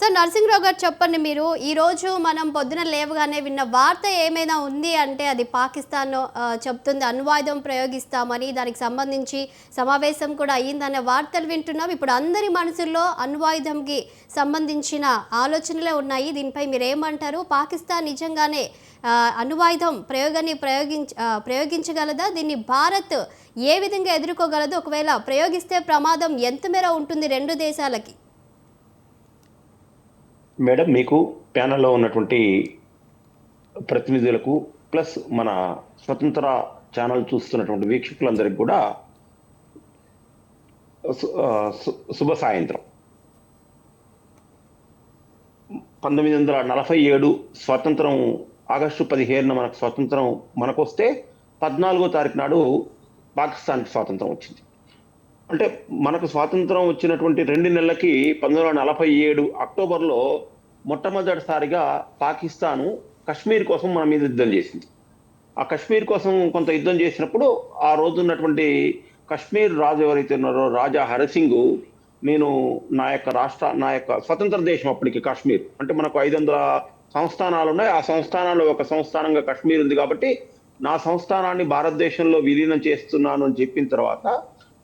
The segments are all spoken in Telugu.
సార్ నరసింహరావు గారు చెప్పండి మీరు ఈరోజు మనం పొద్దున లేవగానే విన్న వార్త ఏమైనా ఉంది అంటే అది పాకిస్తాన్ చెప్తుంది అణ్వాయుధం ప్రయోగిస్తామని దానికి సంబంధించి సమావేశం కూడా అయ్యిందనే వార్తలు వింటున్నాం. ఇప్పుడు అందరి మనసుల్లో అణ్వాయుధంకి సంబంధించిన ఆలోచనలే ఉన్నాయి. దీనిపై మీరు ఏమంటారు పాకిస్తాన్ నిజంగానే ఆ, అణ్వాయుధం ప్రయోగాన్ని ప్రయోగించ ప్రయోగించగలదా? దీన్ని భారత్ ఏ విధంగా ఎదుర్కోగలదు? ఒకవేళ ప్రయోగిస్తే ప్రమాదం ఎంత మేర ఉంటుంది రెండు దేశాలకి? మేడం మీకు ప్యానల్లో ఉన్నటువంటి ప్రతినిధులకు ప్లస్ మన స్వతంత్ర ఛానల్ చూస్తున్నటువంటి వీక్షకులందరికీ కూడా శుభ సాయంత్రం. పంతొమ్మిది వందల నలభై ఏడు స్వాతంత్రం ఆగస్టు పదిహేనున మనకు స్వాతంత్రం మనకు వస్తే పద్నాలుగో తారీఖు నాడు పాకిస్తాన్కి స్వాతంత్రం వచ్చింది. అంటే మనకు స్వాతంత్రం వచ్చినటువంటి రెండు నెలలకి పంతొమ్మిది వందల నలభై ఏడు అక్టోబర్లో మొట్టమొదటిసారిగా పాకిస్తాను కశ్మీర్ కోసం మన మీద యుద్ధం చేసింది. ఆ కశ్మీర్ కోసం కొంత యుద్ధం చేసినప్పుడు ఆ రోజు ఉన్నటువంటి కశ్మీర్ రాజు ఎవరైతే ఉన్నారో రాజా హరిసింగ్ నేను నా యొక్క రాష్ట్ర నా యొక్క స్వతంత్ర దేశం అప్పటికి కాశ్మీర్. అంటే మనకు ఐదు వందల సంస్థానాలు ఉన్నాయి. ఆ సంస్థానాల్లో ఒక సంస్థానంగా కాశ్మీర్ ఉంది కాబట్టి నా సంస్థానాన్ని భారతదేశంలో విలీనం చేస్తున్నాను అని చెప్పిన తర్వాత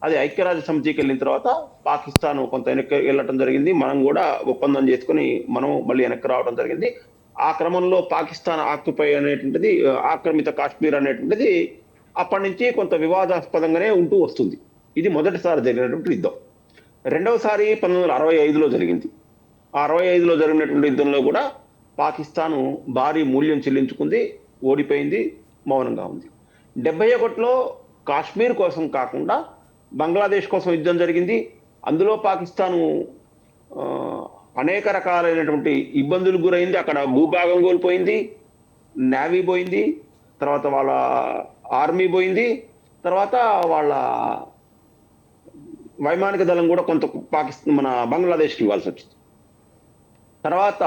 అది ఐక్యరాజ్య సమితికి వెళ్ళిన తర్వాత పాకిస్తాన్ కొంత వెనక్కి వెళ్ళటం జరిగింది. మనం కూడా ఒప్పందం చేసుకుని మనం మళ్ళీ వెనక్కి రావడం జరిగింది. ఆ క్రమంలో పాకిస్తాన్ ఆక్యుపై అనేటువంటిది ఆక్రమిత కాశ్మీర్ అనేటువంటిది అప్పటి నుంచి కొంత వివాదాస్పదంగానే ఉంటూ వస్తుంది. ఇది మొదటిసారి జరిగినటువంటి యుద్ధం. రెండవసారి పంతొమ్మిది వందల అరవై ఐదులో జరిగింది. ఆ అరవై ఐదులో జరిగినటువంటి యుద్ధంలో కూడా పాకిస్తాను భారీ మూల్యం చెల్లించుకుంది ఓడిపోయింది మౌనంగా ఉంది. డెబ్బై ఒకటిలో కాశ్మీర్ కోసం కాకుండా బంగ్లాదేశ్ కోసం యుద్ధం జరిగింది. అందులో పాకిస్తాను అనేక రకాలైనటువంటి ఇబ్బందులు గురైంది. అక్కడ భూభాగం కోల్పోయింది నేవీ పోయింది తర్వాత వాళ్ళ ఆర్మీ పోయింది తర్వాత వాళ్ళ వైమానిక దళం కూడా కొంత పాకిస్తాన్ మన బంగ్లాదేశ్కి ఇవ్వాల్సి వచ్చింది. తర్వాత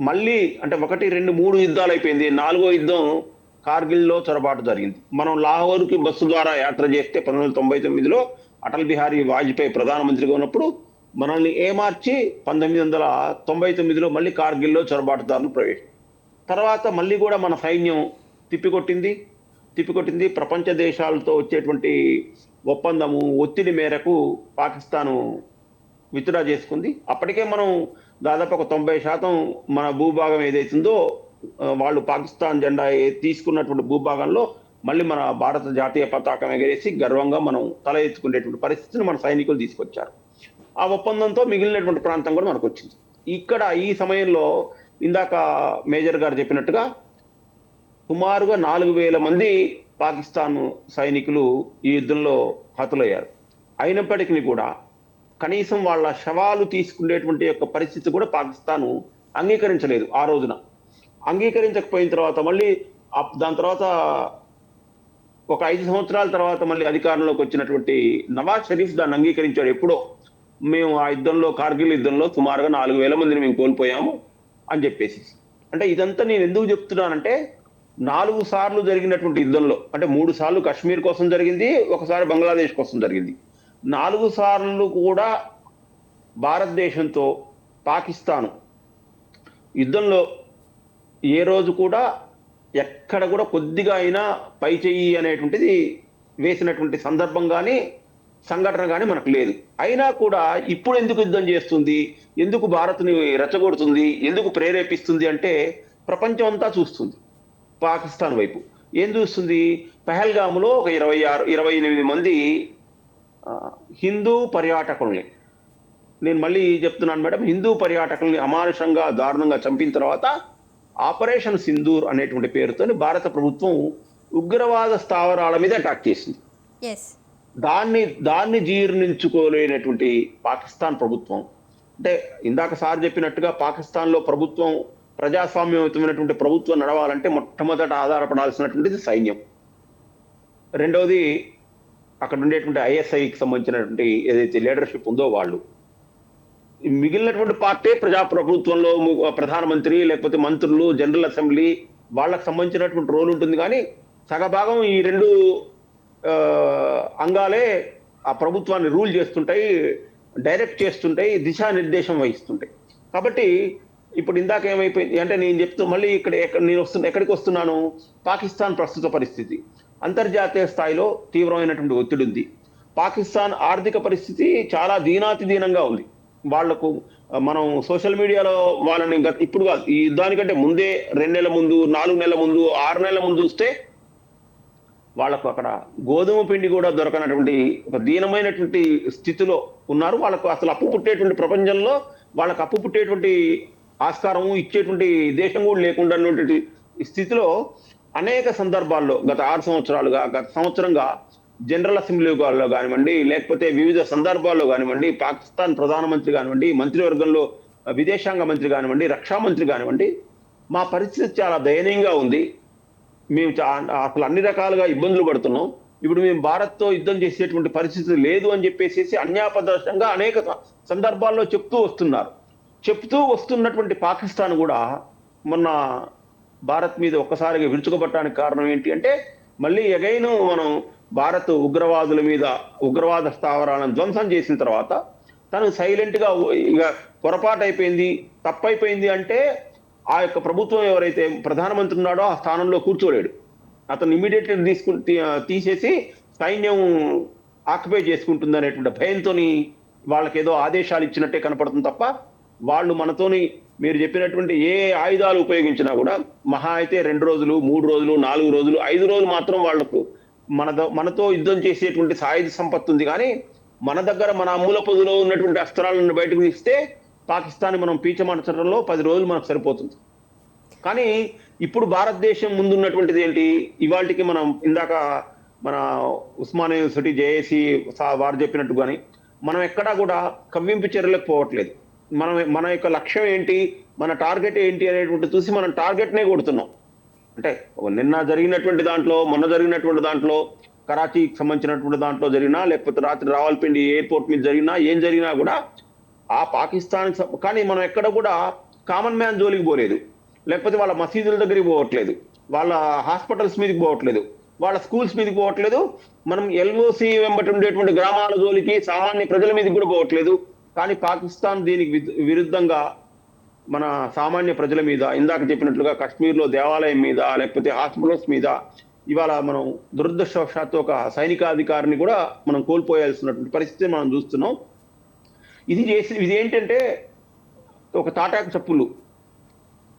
మళ్ళీ అంటే ఒకటి రెండు మూడు యుద్ధాలు అయిపోయింది. నాలుగో యుద్ధం కార్గిల్లో చొరబాటు జరిగింది. మనం లాహోర్కి బస్సు ద్వారా యాత్ర చేస్తే పంతొమ్మిది వందల తొంభై తొమ్మిదిలో అటల్ బిహారీ వాజ్పేయి ప్రధానమంత్రిగా ఉన్నప్పుడు మనల్ని ఏమార్చి పంతొమ్మిది వందల తొంభై తొమ్మిదిలో మళ్ళీ కార్గిల్లో చొరబాటుదారులు ప్రవేశం తర్వాత మళ్ళీ కూడా మన సైన్యం తిప్పికొట్టింది. తిప్పికొట్టింది. ప్రపంచ దేశాలతో వచ్చేటువంటి ఒప్పందము ఒత్తిడి మేరకు పాకిస్తాను విత్డ్రా చేసుకుంది. అప్పటికే మనం దాదాపు ఒక తొంభై శాతం మన భూభాగం ఏదైతుందో వాళ్ళు పాకిస్తాన్ జెండా తీసుకున్నటువంటి భూభాగంలో మళ్ళీ మన భారత జాతీయ పతాకం ఎగరేసి గర్వంగా మనం తల ఎత్తుకునేటువంటి పరిస్థితిని మన సైనికులు తీసుకొచ్చారు. ఆ ఒప్పందంతో మిగిలినటువంటి ప్రాంతం కూడా మనకు వచ్చింది ఇక్కడ ఈ సమయంలో ఇందాక మేజర్ గారు చెప్పినట్టుగా సుమారుగా నాలుగు వేల మంది పాకిస్తాన్ సైనికులు ఈ యుద్ధంలో హతులయ్యారు. అయినప్పటికీ కూడా కనీసం వాళ్ళ శవాలు తీసుకునేటువంటి యొక్క పరిస్థితి కూడా పాకిస్తాను అంగీకరించలేదు ఆ రోజున. అంగీకరించకపోయిన తర్వాత మళ్ళీ దాని తర్వాత ఒక ఐదు సంవత్సరాల తర్వాత మళ్ళీ అధికారంలోకి వచ్చినటువంటి నవాజ్ షరీఫ్ దాన్ని అంగీకరించాడు ఎప్పుడో. మేము ఆ యుద్ధంలో కార్గిల్ యుద్ధంలో సుమారుగా నాలుగు వేల మందిని మేము కోల్పోయాము అని చెప్పేసి. అంటే ఇదంతా నేను ఎందుకు చెప్తున్నానంటే నాలుగు సార్లు జరిగినటువంటి యుద్ధంలో అంటే మూడు సార్లు కశ్మీర్ కోసం జరిగింది ఒకసారి బంగ్లాదేశ్ కోసం జరిగింది. నాలుగు సార్లు కూడా భారతదేశంతో పాకిస్తాను యుద్ధంలో ఏ రోజు కూడా ఎక్కడ కూడా కొద్దిగా అయినా పై చెయ్యి అనేటువంటిది వేసినటువంటి సందర్భం కానీ సంఘటన కానీ మనకు లేదు. అయినా కూడా ఇప్పుడు ఎందుకు యుద్ధం చేస్తుంది? ఎందుకు భారత్ని రెచ్చగొడుతుంది? ఎందుకు ప్రేరేపిస్తుంది అంటే ప్రపంచం అంతా చూస్తుంది. పాకిస్తాన్ వైపు. ఏం చూస్తుంది? పహల్గాములో ఒక ఇరవై ఆరు ఇరవై ఎనిమిది మంది హిందూ పర్యాటకుల్ని. నేను మళ్ళీ చెప్తున్నాను మేడం హిందూ పర్యాటకుల్ని అమానుషంగా దారుణంగా చంపిన తర్వాత ఆపరేషన్ సింధూర్ అనేటువంటి పేరుతో భారత ప్రభుత్వం ఉగ్రవాద స్థావరాల మీద అటాక్ చేసింది. దాన్ని దాన్ని జీర్ణించుకోలేనటువంటి పాకిస్తాన్ ప్రభుత్వం. అంటే ఇందాక సార్ చెప్పినట్టుగా పాకిస్తాన్లో ప్రభుత్వం ప్రజాస్వామ్యయుతమైనటువంటి ప్రభుత్వం నడవాలంటే మొట్టమొదట ఆధారపడాల్సినటువంటిది సైన్యం. రెండవది అక్కడ ఉండేటువంటి ఐఎస్ఐకి సంబంధించినటువంటి ఏదైతే లీడర్షిప్ ఉందో వాళ్ళు. మిగిలినటువంటి పార్టీ ప్రజా ప్రభుత్వంలో ప్రధానమంత్రి లేకపోతే మంత్రులు జనరల్ అసెంబ్లీ వాళ్ళకి సంబంధించినటువంటి రోల్ ఉంటుంది. కానీ సగభాగం ఈ రెండు అంగాలే ఆ ప్రభుత్వాన్ని రూల్ చేస్తుంటాయి డైరెక్ట్ చేస్తుంటాయి దిశానిర్దేశం వహిస్తుంటాయి. కాబట్టి ఇప్పుడు ఇందాక ఏమైపోయింది అంటే నేను చెప్తూ మళ్ళీ ఇక్కడ ఎక్కడ నేను వస్తున్నా ఎక్కడికి వస్తున్నాను? పాకిస్తాన్ ప్రస్తుత పరిస్థితి. అంతర్జాతీయ స్థాయిలో తీవ్రమైనటువంటి ఒత్తిడి ఉంది. పాకిస్తాన్ ఆర్థిక పరిస్థితి చాలా దీనాతిదీనంగా ఉంది. వాళ్ళకు మనం సోషల్ మీడియాలో వాళ్ళని గత ఇప్పుడు కాదు ఈ దానికంటే ముందే రెండు నెలల ముందు నాలుగు నెలల ముందు ఆరు నెలల ముందు చూస్తే వాళ్ళకు అక్కడ గోధుమ పిండి కూడా దొరకనటువంటి ఒక దీనమైనటువంటి స్థితిలో ఉన్నారు. వాళ్ళకు అసలు అప్పు పుట్టేటువంటి ప్రపంచంలో వాళ్ళకు అప్పు పుట్టేటువంటి ఆస్కారం ఇచ్చేటువంటి దేశం కూడా లేకుండా స్థితిలో అనేక సందర్భాల్లో గత ఆరు సంవత్సరాలుగా గత సంవత్సరంగా జనరల్ అసెంబ్లీలో కానివ్వండి లేకపోతే వివిధ సందర్భాల్లో కానివ్వండి పాకిస్తాన్ ప్రధానమంత్రి కానివ్వండి మంత్రివర్గంలో విదేశాంగ మంత్రి కానివ్వండి రక్షా మంత్రి కానివ్వండి మా పరిస్థితి చాలా దయనీయంగా ఉంది. మేము చా- అసలు అన్ని రకాలుగా ఇబ్బందులు పడుతున్నాం. ఇప్పుడు మేము భారత్తో యుద్ధం చేసేటువంటి పరిస్థితి లేదు అని చెప్పేసి అన్యాపదర్శంగా అనేక సందర్భాల్లో చెప్తూ వస్తున్నారు. చెప్తూ వస్తున్నటువంటి పాకిస్తాన్ కూడా మొన్న భారత్ మీద ఒక్కసారిగా విరుచుకుపట్టడానికి కారణం ఏంటి అంటే మళ్ళీ ఎగైన్ మనం భారత్ ఉగ్రవాదుల మీద ఉగ్రవాద స్థావరాలను ధ్వంసం చేసిన తర్వాత తను సైలెంట్గా ఇక పొరపాటు అయిపోయింది తప్పైపోయింది అంటే ఆ యొక్క ప్రభుత్వం ఎవరైతే ప్రధానమంత్రి ఉన్నాడో ఆ స్థానంలో కూర్చోలేడు. అతను ఇమీడియట్లీ తీసుకు తీసేసి సైన్యం ఆక్యుపై చేసుకుంటుంది అనేటువంటి భయంతో వాళ్ళకి ఏదో ఆదేశాలు ఇచ్చినట్టే కనపడుతుంది తప్ప వాళ్ళు మనతోని మీరు చెప్పినటువంటి ఏ ఆయుధాలు ఉపయోగించినా కూడా మహా అయితే రెండు రోజులు మూడు రోజులు నాలుగు రోజులు ఐదు రోజులు మాత్రం వాళ్ళకు మన మనతో యుద్ధం చేసేటువంటి సాయుధ సంపత్తి ఉంది. కానీ మన దగ్గర మన అమ్ముల పొదులో ఉన్నటువంటి అస్త్రాలను బయటకు తీస్తే పాకిస్తాన్ మనం పీచమనచడంలో పది రోజులు మనకు సరిపోతుంది. కానీ ఇప్పుడు భారతదేశం ముందున్నటువంటిది ఏంటి? ఇవాళకి మనం ఇందాక మన ఉస్మానియా యూనివర్సిటీ జేఏసీ వారు చెప్పినట్టు కానీ మనం ఎక్కడా కూడా కవ్వింపు చర్యలకు పోవట్లేదు. మనం మన యొక్క లక్ష్యం ఏంటి? మన టార్గెట్ ఏంటి అనేటువంటి చూసి మనం టార్గెట్నే కొడుతున్నాం. అంటే నిన్న జరిగినటువంటి దాంట్లో మొన్న జరిగినటువంటి దాంట్లో కరాచీకి సంబంధించినటువంటి దాంట్లో జరిగినా లేకపోతే రాత్రి రావాల్పిండి ఎయిర్పోర్ట్ మీద జరిగినా ఏం జరిగినా కూడా ఆ పాకిస్తాన్ కానీ మనం ఎక్కడ కూడా కామన్ మ్యాన్ జోలికి పోలేదు. లేకపోతే వాళ్ళ మసీదుల దగ్గరికి పోవట్లేదు. వాళ్ళ హాస్పిటల్స్ మీదకి పోవట్లేదు. వాళ్ళ స్కూల్స్ మీదకి పోవట్లేదు. మనం ఎల్ఓసి వెంబటి ఉండేటువంటి గ్రామాల జోలికి సామాన్య ప్రజల మీదకి కూడా పోవట్లేదు. కానీ పాకిస్తాన్ దీనికి విరుద్ధంగా మన సామాన్య ప్రజల మీద ఇందాక చెప్పినట్లుగా కాశ్మీర్లో దేవాలయం మీద లేకపోతే హాస్పిటల్స్ మీద ఇవాళ మనం దురదృష్టవశాత్తు ఒక సైనికాధికారిని కూడా మనం కోల్పోయాల్సినటువంటి పరిస్థితి మనం చూస్తున్నాం. ఇది చేసి ఇది ఏంటంటే ఒక తాటాకు చప్పులు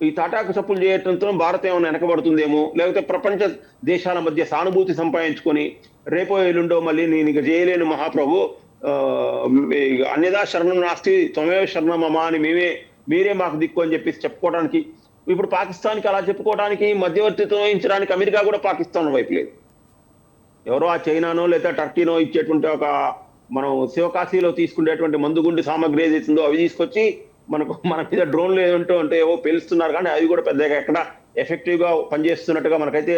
ఈ తాటాకు చప్పులు చేయటంతో భారత్ ఏమైనా వెనకబడుతుందేమో లేకపోతే ప్రపంచ దేశాల మధ్య సానుభూతి సంపాదించుకొని రేపో ఎల్లుండో మళ్ళీ నేను ఇక చేయలేను మహాప్రభు అన్యదా శరణం నాస్తి త్వమేవ శరణమమా అని మేమే మీరే మాకు దిక్కు అని చెప్పేసి చెప్పుకోవడానికి ఇప్పుడు పాకిస్తాన్కి అలా చెప్పుకోవడానికి మధ్యవర్తిత్వం వహించడానికి అమెరికా కూడా పాకిస్తాన్ వైపు లేదు. ఎవరో ఆ చైనానో లేదా టర్కీనో ఇచ్చేటువంటి ఒక మనం శివకాశీలో తీసుకునేటువంటి మందుగుండి సామాగ్రి ఏదైతుందో అవి తీసుకొచ్చి మనకు మన మీద డ్రోన్లు ఏమిటో అంటే ఏవో పేలుస్తున్నారు కానీ అవి కూడా పెద్దగా ఎక్కడ ఎఫెక్టివ్గా పనిచేస్తున్నట్టుగా మనకైతే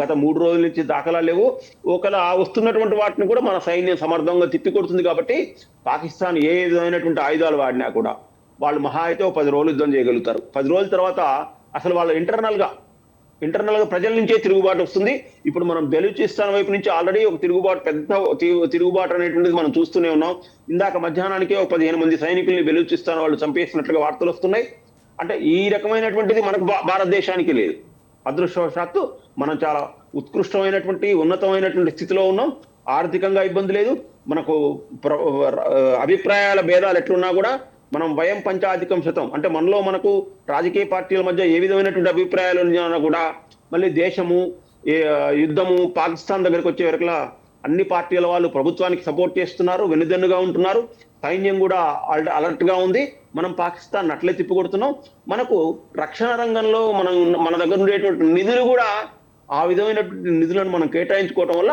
గత మూడు రోజుల నుంచి దాఖలా లేవు. ఒకవేళ వస్తున్నటువంటి వాటిని కూడా మన సైన్యం సమర్థంగా తిప్పికొడుతుంది కాబట్టి పాకిస్తాన్ ఏ విధమైనటువంటి ఆయుధాలు వాడినా కూడా వాళ్ళు మహా అయితే పది రోజులు యుద్ధం చేయగలుగుతారు. పది రోజుల తర్వాత అసలు వాళ్ళు ఇంటర్నల్గా ఇంటర్నల్గా ప్రజల నుంచే తిరుగుబాటు వస్తుంది. ఇప్పుడు మనం బెలూచిస్తాన్ వైపు నుంచి ఆల్రెడీ ఒక తిరుగుబాటు పెద్ద తిరుగుబాటు అనేటువంటిది మనం చూస్తూనే ఉన్నాం. ఇందాక మధ్యాహ్నానికే ఒక పదిహేను మంది సైనికుల్ని బెలూచిస్తాన్ వాళ్ళు చంపేసినట్లుగా వార్తలు వస్తున్నాయి. అంటే ఈ రకమైనటువంటిది మనకు భా- భారతదేశానికి లేదు. అదృష్టవశాత్తు మనం చాలా ఉత్కృష్టమైనటువంటి ఉన్నతమైనటువంటి స్థితిలో ఉన్నాం. ఆర్థికంగా ఇబ్బంది లేదు. మనకు ప్ర- అభిప్రాయాల భేదాలు ఎట్లున్నా కూడా మనం భయం పంచాధికం శతం. అంటే మనలో మనకు రాజకీయ పార్టీల మధ్య ఏ విధమైనటువంటి అభిప్రాయాలు ఉన్నా కూడా మళ్ళీ దేశము ఏ యుద్ధము పాకిస్తాన్ దగ్గరకు వచ్చే వరకులా అన్ని పార్టీల వాళ్ళు ప్రభుత్వానికి సపోర్ట్ చేస్తున్నారు వెనుదన్నుగా ఉంటున్నారు. సైన్యం కూడా అలర్ట్గా ఉంది. మనం పాకిస్తాన్ అట్లే తిప్పికొడుతున్నాం. మనకు రక్షణ రంగంలో మనం మన దగ్గర ఉండేటువంటి నిధులు కూడా ఆ విధమైనటువంటి నిధులను మనం కేటాయించుకోవటం వల్ల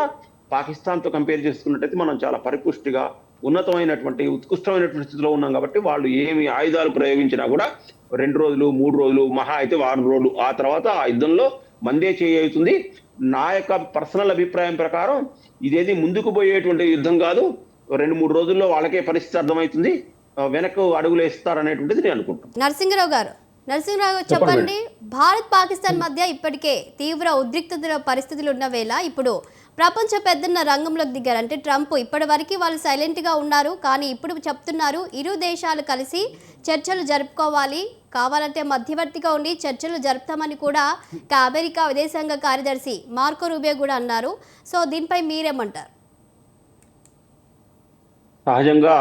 పాకిస్తాన్తో కంపేర్ చేసుకున్నట్టయితే మనం చాలా పరిపుష్టిగా ఉన్నతమైనటువంటి ఉత్కృష్టమైనటువంటి స్థితిలో ఉన్నాం కాబట్టి వాళ్ళు ఏమి ఆయుధాలు ప్రయోగించినా కూడా రెండు రోజులు మూడు రోజులు మహా అయితే వారం రోజులు. ఆ తర్వాత ఆ యుద్ధంలో మందే చేయవుతుంది నా యొక్క పర్సనల్ అభిప్రాయం ప్రకారం ఇదేది ముందుకు పోయేటువంటి యుద్ధం కాదు. రెండు మూడు రోజుల్లో వాళ్ళకే పరిస్థితి అర్థమవుతుంది. వెనక్కు అడుగులు వేస్తారనేటువంటిది నేను అనుకుంటున్నాను నరసింహరావు గారు నరసింహరావు చెప్పండి చెప్పండి. భారత్ పాకిస్తాన్ మధ్య ఇప్పటికే తీవ్ర ఉద్రిక్తత పరిస్థితులు ఉన్న వేళ ఇప్పుడు ప్రపంచ పెద్దన్న రంగంలోకి దిగారు అంటే ట్రంప్ ఇప్పటివరకు వాళ్ళు సైలెంట్గా ఉన్నారు. కానీ ఇప్పుడు చెప్తున్నారు ఇరు దేశాలు కలిసి చర్చలు జరుపుకోవాలి. కావాలంటే మధ్యవర్తిగా ఉండి చర్చలు జరుపుతామని కూడా అమెరికా విదేశాంగ కార్యదర్శి మార్కో రూబే కూడా అన్నారు. సో దీనిపై మీరేమంటారు? సహజంగా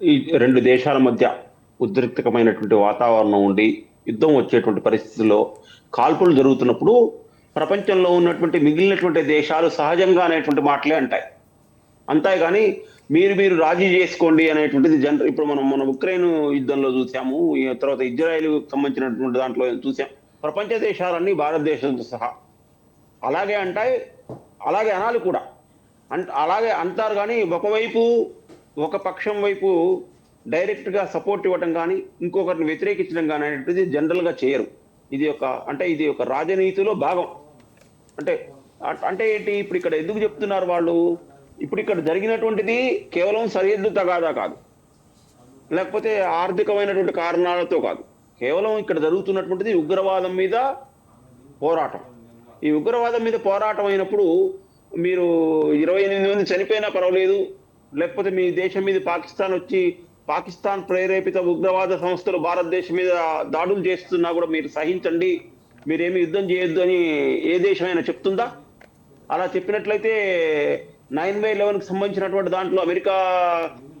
ఈ రెండు దేశాల మధ్య ఉద్రిక్తకమైనటువంటి వాతావరణం ఉండి యుద్ధం వచ్చేటువంటి పరిస్థితుల్లో కాల్పులు జరుగుతున్నప్పుడు ప్రపంచంలో ఉన్నటువంటి మిగిలినటువంటి దేశాలు సహజంగా అనేటువంటి మాటలే అంటాయి. అంతేగాని మీరు మీరు రాజీ చేసుకోండి అనేటువంటిది జనరల్ ఇప్పుడు మనం మన ఉక్రెయిన్ యుద్ధంలో చూసాము తర్వాత ఇజ్రాయెల్ సంబంధించినటువంటి దాంట్లో చూసాం. ప్రపంచ దేశాలన్నీ భారతదేశంతో సహా. అలాగే అంటాయి అలాగే అనాలి కూడా. అంట అలాగే అంటారు కానీ ఒకవైపు ఒక పక్షం వైపు డైరెక్ట్గా సపోర్ట్ ఇవ్వటం కానీ ఇంకొకరిని వ్యతిరేకించడం కానీ అనేటువంటిది జనరల్గా చేయరు. ఇది ఒక అంటే ఇది ఒక రాజనీతిలో భాగం. అంటే అంటే ఏంటి? ఇప్పుడు ఇక్కడ ఎందుకు చెప్తున్నారు వాళ్ళు? ఇప్పుడు ఇక్కడ జరిగినటువంటిది కేవలం సరిహద్దు తగాదా కాదు. లేకపోతే ఆర్థికమైనటువంటి కారణాలతో కాదు. కేవలం ఇక్కడ జరుగుతున్నటువంటిది ఉగ్రవాదం మీద పోరాటం. ఈ ఉగ్రవాదం మీద పోరాటం అయినప్పుడు మీరు ఇరవై ఎనిమిది మంది చనిపోయినా పర్వాలేదు. లేకపోతే మీ దేశం మీద పాకిస్తాన్ వచ్చి పాకిస్తాన్ ప్రేరేపిత ఉగ్రవాద సంస్థలు భారతదేశం మీద దాడులు చేస్తున్నా కూడా మీరు సహించండి. మీరేమి యుద్ధం చేయొద్దు అని ఏ దేశమైనా చెప్తుందా? అలా చెప్పినట్లయితే నైన్ బై లెవెన్కి సంబంధించినటువంటి దాంట్లో అమెరికా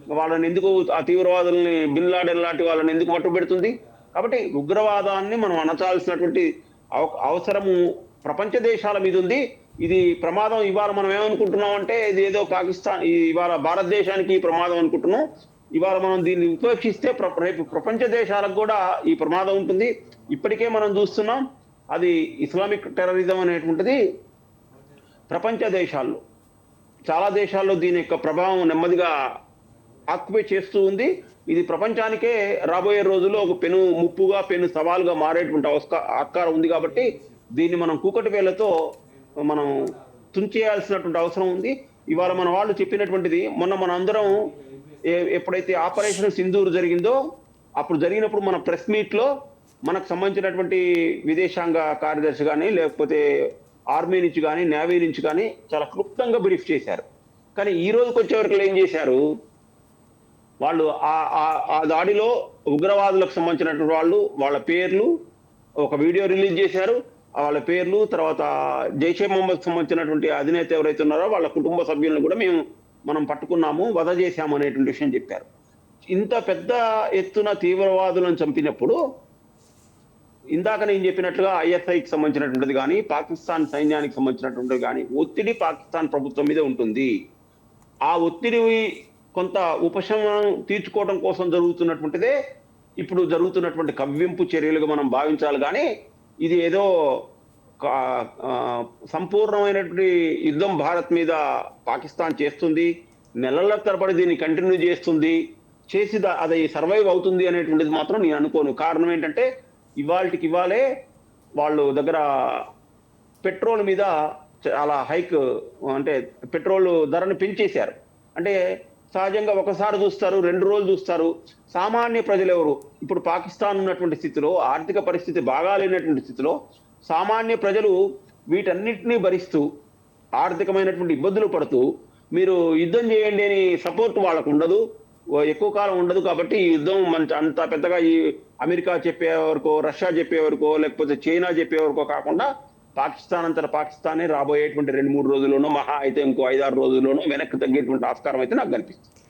వాళ్ళని ఎందుకు ఆ తీవ్రవాదుల్ని బిన్ లాడెన్ లాంటి వాళ్ళని ఎందుకు మట్టు పెడుతుంది కాబట్టి ఉగ్రవాదాన్ని మనం అనచాల్సినటువంటి అవ- అవసరము ప్రపంచ దేశాల మీద ఉంది. ఇది ప్రమాదం ఇవాళ మనం ఏమనుకుంటున్నాం అంటే ఇది ఏదో పాకిస్తాన్ ఇవాళ భారతదేశానికి ప్రమాదం అనుకుంటున్నాం. ఇవాళ మనం దీన్ని ఉపేక్షిస్తే రేపు ప్రపంచ దేశాలకు కూడా ఈ ప్రమాదం ఉంటుంది. ఇప్పటికే మనం చూస్తున్నాం. అది ఇస్లామిక్ టెర్రరిజం అనేటువంటిది ప్రపంచ దేశాల్లో చాలా దేశాల్లో దీని యొక్క ప్రభావం నెమ్మదిగా ఆక్యుపై చేస్తూ ఉంది. ఇది ప్రపంచానికే రాబోయే రోజుల్లో ఒక పెను ముప్పుగా పెను సవాలుగా మారేటువంటి అవస్క- ఆస్కారం ఉంది కాబట్టి దీన్ని మనం కూకటి వేళ్ళతో మనం తుంచేయాల్సినటువంటి అవసరం ఉంది. ఇవాళ మన వాళ్ళు చెప్పినటువంటిది మొన్న మన అందరం ఏ- ఎప్పుడైతే ఆపరేషన్ సింధూర్ జరిగిందో అప్పుడు జరిగినప్పుడు మన ప్రెస్ మీట్లో మనకు సంబంధించినటువంటి విదేశాంగ కార్యదర్శి కానీ లేకపోతే ఆర్మీ నుంచి కానీ నేవీ నుంచి కానీ చాలా క్లుప్తంగా బ్రీఫ్ చేశారు. కానీ ఈ రోజుకి వచ్చేవరకు ఏం చేశారు? వాళ్ళు ఆ ఆ- దాడిలో ఉగ్రవాదులకు సంబంధించినటువంటి వాళ్ళు వాళ్ళ పేర్లు ఒక వీడియో రిలీజ్ చేశారు. వాళ్ళ పేర్లు తర్వాత జైషే మొహమ్మద్ సంబంధించినటువంటి అధినేత ఎవరైతే ఉన్నారో వాళ్ళ కుటుంబ సభ్యులను కూడా మేము మనం పట్టుకున్నాము వధ చేశాము అనేటువంటి విషయం చెప్పారు. ఇంత పెద్ద ఎత్తున తీవ్రవాదులను చంపినప్పుడు ఇందాక నేను చెప్పినట్లుగా ఐఎస్ఐకి సంబంధించినటువంటిది కానీ పాకిస్తాన్ సైన్యానికి సంబంధించినటువంటిది కానీ ఒత్తిడి పాకిస్తాన్ ప్రభుత్వం మీద ఉంటుంది. ఆ ఒత్తిడి కొంత ఉపశమనం తీర్చుకోవడం కోసం జరుగుతున్నటువంటిదే ఇప్పుడు జరుగుతున్నటువంటి కవ్వింపు చర్యలుగా మనం భావించాలి. కానీ ఇది ఏదో కా- సంపూర్ణమైనటువంటి యుద్ధం భారత్ మీద పాకిస్తాన్ చేస్తుంది. నెలల తరబడి దీన్ని కంటిన్యూ చేస్తుంది. చేసి దా- అది సర్వైవ్ అవుతుంది అనేటువంటిది మాత్రం నేను అనుకోను. కారణం ఏంటంటే ఇవాళకి ఇవాళే వాళ్ళు దగ్గర పెట్రోల్ మీద చాలా హైక్ అంటే పెట్రోల్ ధరను పెంచేశారు. అంటే సహజంగా ఒకసారి చూస్తారు రెండు రోజులు చూస్తారు. సామాన్య ప్రజలు ఎవరు? ఇప్పుడు పాకిస్తాన్ ఉన్నటువంటి స్థితిలో ఆర్థిక పరిస్థితి బాగాలేనటువంటి స్థితిలో సామాన్య ప్రజలు వీటన్నిటినీ భరిస్తూ ఆర్థికమైనటువంటి ఇబ్బందులు పడుతూ మీరు యుద్ధం చేయండి అని సపోర్ట్ వాళ్ళకు ఉండదు. ఎక్కువ కాలం ఉండదు కాబట్టి ఈ యుద్ధం మంచి అంత పెద్దగా ఈ అమెరికా చెప్పే వరకో రష్యా చెప్పే వరకో లేకపోతే చైనా చెప్పే వరకో కాకుండా పాకిస్తాన్ అంతట పాకిస్తానే రాబోయేటువంటి రెండు మూడు రోజుల్లోనో మహా అయితే ఇంకో ఐదారు రోజుల్లోనో వెనక్కి తగ్గేటువంటి ఆస్కారం అయితే నాకు కనిపిస్తుంది.